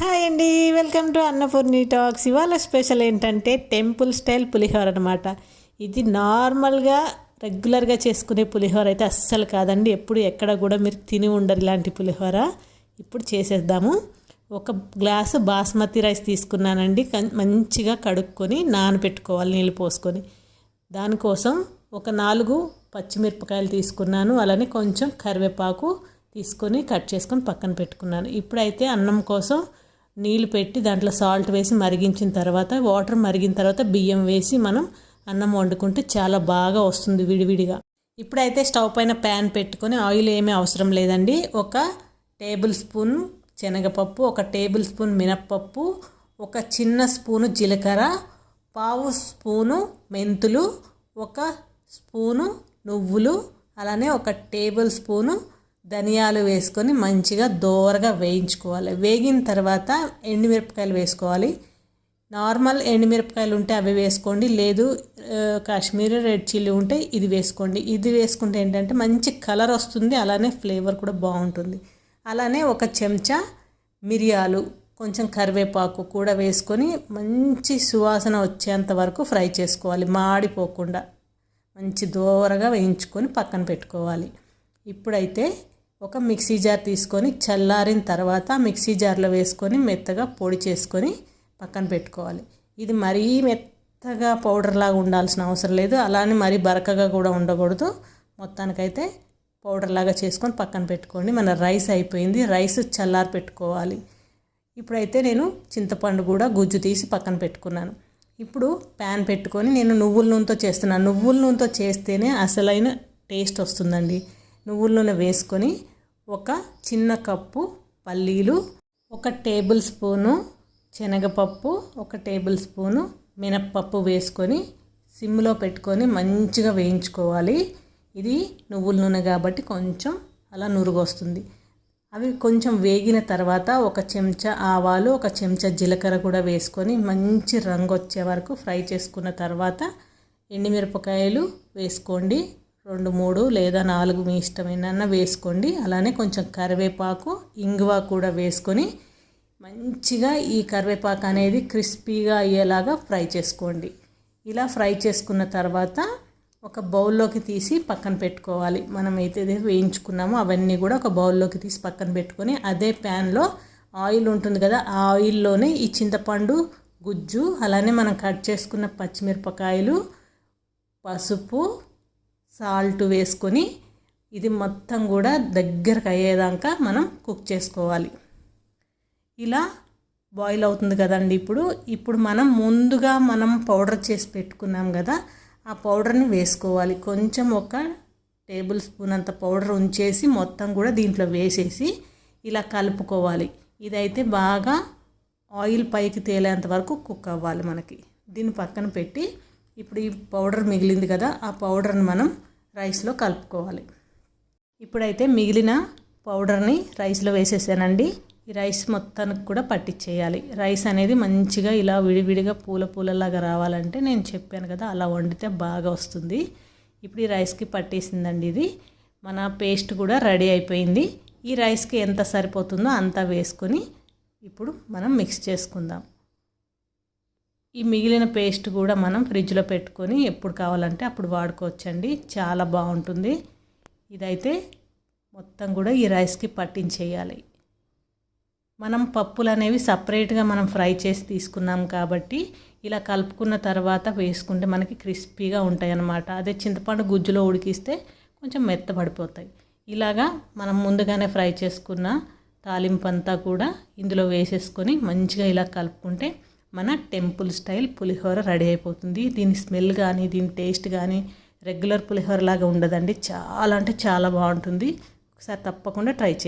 Hi అండి welcome to Annapurni talks. ఇవాళ special ఏంటంటే టెంపుల్ స్టైల్ పులిహోర అనమాట ఇది నార్మల్గా రెగ్యులర్గా చేసుకునే పులిహోర అయితే అస్సలు కాదండి. ఎప్పుడు ఎక్కడ కూడా మీరు తిని ఉండరు ఇలాంటి పులిహోర. ఇప్పుడు చేసేద్దాము. ఒక గ్లాసు బాస్మతి రైస్ తీసుకున్నానండి. కం- మంచిగా కడుక్కొని నానబెట్టుకోవాలి నీళ్ళు పోసుకొని. దానికోసం ఒక నాలుగు పచ్చిమిరపకాయలు తీసుకున్నాను. అలానే కొంచెం కరివేపాకు తీసుకొని కట్ చేసుకొని పక్కన పెట్టుకున్నాను. ఇప్పుడైతే అన్నం కోసం నీళ్ళు పెట్టి దాంట్లో సాల్ట్ వేసి మరిగించిన తర్వాత వాటర్ మరిగిన తర్వాత బియ్యం వేసి మనం అన్నం వండుకుంటే చాలా బాగా వస్తుంది విడివిడిగా. ఇప్పుడైతే స్టవ్ పైన ప్యాన్ పెట్టుకొని ఆయిల్ ఏమీ అవసరం లేదండి. ఒక టేబుల్ స్పూన్ శనగపప్పు ఒక టేబుల్ స్పూన్ మినప్పప్పు ఒక చిన్న స్పూను జీలకర్ర పావు స్పూను మెంతులు ఒక స్పూను నువ్వులు అలానే ఒక టేబుల్ స్పూను ధనియాలు వేసుకొని మంచిగా దోరగా వేయించుకోవాలి. వేగిన తర్వాత ఎండుమిరపకాయలు వేసుకోవాలి. నార్మల్ ఎండుమిరపకాయలు ఉంటే అవి వేసుకోండి. లేదు కాశ్మీరీ రెడ్ చిల్లీ ఉంటే ఇది వేసుకోండి. ఇది వేసుకుంటే ఏంటంటే మంచి కలర్ వస్తుంది అలానే ఫ్లేవర్ కూడా బాగుంటుంది. అలానే ఒక చెంచా మిరియాలు కొంచెం కరివేపాకు కూడా వేసుకొని మంచి సువాసన వచ్చేంత వరకు ఫ్రై చేసుకోవాలి. మాడిపోకుండా మంచి దోరగా వేయించుకొని పక్కన పెట్టుకోవాలి. ఇప్పుడైతే ఒక మిక్సీ జార్ తీసుకొని చల్లారిన తర్వాత మిక్సీ జార్లో వేసుకొని మెత్తగా పొడి చేసుకొని పక్కన పెట్టుకోవాలి. ఇది మరీ మెత్తగా పౌడర్లాగా ఉండాల్సిన అవసరం లేదు. అలానే మరీ బరకగా కూడా ఉండకూడదు. మొత్తానికైతే పౌడర్ లాగా చేసుకొని పక్కన పెట్టుకోండి. మన రైస్ అయిపోయింది. రైస్ చల్లారి పెట్టుకోవాలి. ఇప్పుడైతే నేను చింతపండు కూడా గుజ్జు తీసి పక్కన పెట్టుకున్నాను. ఇప్పుడు ప్యాన్ పెట్టుకొని నేను నువ్వుల నూనెతో చేస్తున్నాను. నువ్వుల నూనెతో చేస్తేనే అసలైన టేస్ట్ వస్తుందండి. నువ్వుల నూనె వేసుకొని ఒక చిన్న కప్పు పల్లీలు ఒక టేబుల్ స్పూను శనగపప్పు ఒక టేబుల్ స్పూను మినప్పప్పు వేసుకొని సిమ్లో పెట్టుకొని మంచిగా వేయించుకోవాలి. ఇది నువ్వుల నూనె కాబట్టి కొంచెం అలా నురుగు వస్తుంది అవి కొంచెం వేగిన తర్వాత ఒక చెంచా ఆవాలు ఒక చెంచా జీలకర్ర కూడా వేసుకొని మంచి రంగు వచ్చే వరకు ఫ్రై చేసుకున్న తర్వాత ఎండుమిరపకాయలు వేసుకోండి. రెండు మూడు లేదా నాలుగు మీ ఇష్టమైన వేసుకోండి. అలానే కొంచెం కరివేపాకు ఇంగువ కూడా వేసుకొని మంచిగా ఈ కరివేపాకు అనేది క్రిస్పీగా అయ్యేలాగా ఫ్రై చేసుకోండి. ఇలా ఫ్రై చేసుకున్న తర్వాత ఒక బౌల్లోకి తీసి పక్కన పెట్టుకోవాలి. మనం అయితే వేయించుకున్నామో అవన్నీ కూడా ఒక బౌల్లోకి తీసి పక్కన పెట్టుకొని అదే ప్యాన్లో ఆయిల్ ఉంటుంది కదా ఆ ఆయిల్లోనే ఈ చింతపండు గుజ్జు అలానే మనం కట్ చేసుకున్న పచ్చిమిరపకాయలు పసుపు సాల్ట్ వేసుకొని ఇది మొత్తం కూడా దగ్గరకు అయ్యేదాకా మనం కుక్ చేసుకోవాలి. ఇలా బాయిల్ అవుతుంది కదండి ఇప్పుడు. ఇప్పుడు మనం ముందుగా మనం పౌడర్ చేసి పెట్టుకున్నాం కదా ఆ పౌడర్ని వేసుకోవాలి. కొంచెం ఒక టేబుల్ స్పూన్ అంత పౌడర్ ఉంచేసి మొత్తం కూడా దీంట్లో వేసేసి ఇలా కలుపుకోవాలి. ఇదైతే బాగా ఆయిల్ పైకి తేలేంత వరకు కుక్ అవ్వాలి మనకి. దీన్ని పక్కన పెట్టి ఇప్పుడు ఈ పౌడర్ మిగిలింది కదా ఆ పౌడర్ని మనం రైస్లో కలుపుకోవాలి. ఇప్పుడైతే మిగిలిన పౌడర్ని రైస్లో వేసేసానండి. ఈ రైస్ మొత్తానికి కూడా పట్టించేయాలి రైస్ అనేది మంచిగా ఇలా విడివిడిగా పూల పూలలాగా రావాలంటే నేను చెప్పాను కదా అలా వండితే బాగా వస్తుంది. ఇప్పుడు ఈ రైస్కి పట్టేసిందండి ఇది. మన పేస్ట్ కూడా రెడీ అయిపోయింది. ఈ రైస్కి ఎంత సరిపోతుందో అంతా వేసుకొని ఇప్పుడు మనం మిక్స్ చేసుకుందాం. ఈ మిగిలిన పేస్ట్ కూడా మనం ఫ్రిడ్జ్లో పెట్టుకొని ఎప్పుడు కావాలంటే అప్పుడు వాడుకోవచ్చండి. చాలా బాగుంటుంది. ఇదైతే మొత్తం కూడా ఈ రైస్కి పట్టించేయాలి. మనం పప్పులు అనేవి సపరేట్గా మనం ఫ్రై చేసి తీసుకున్నాం కాబట్టి ఇలా కలుపుకున్న తర్వాత వేసుకుంటే మనకి క్రిస్పీగా ఉంటాయి అన్నమాట అదే చింతపండు గుజ్జులో ఉడికిస్తే కొంచెం మెత్తబడిపోతాయి. ఇలాగా మనం ముందుగానే ఫ్రై చేసుకున్న తాలింపు అంతా కూడా ఇందులో వేసేసుకొని మంచిగా ఇలా కలుపుకుంటే మన టెంపుల్ స్టైల్ పులిహోర రెడీ అయిపోతుంది. దీని స్మెల్ కానీ దీని టేస్ట్ కానీ రెగ్యులర్ పులిహోర లాగా ఉండదండి. చాలా అంటే చాలా బాగుంటుంది. ఒకసారి తప్పకుండా ట్రై చేయండి.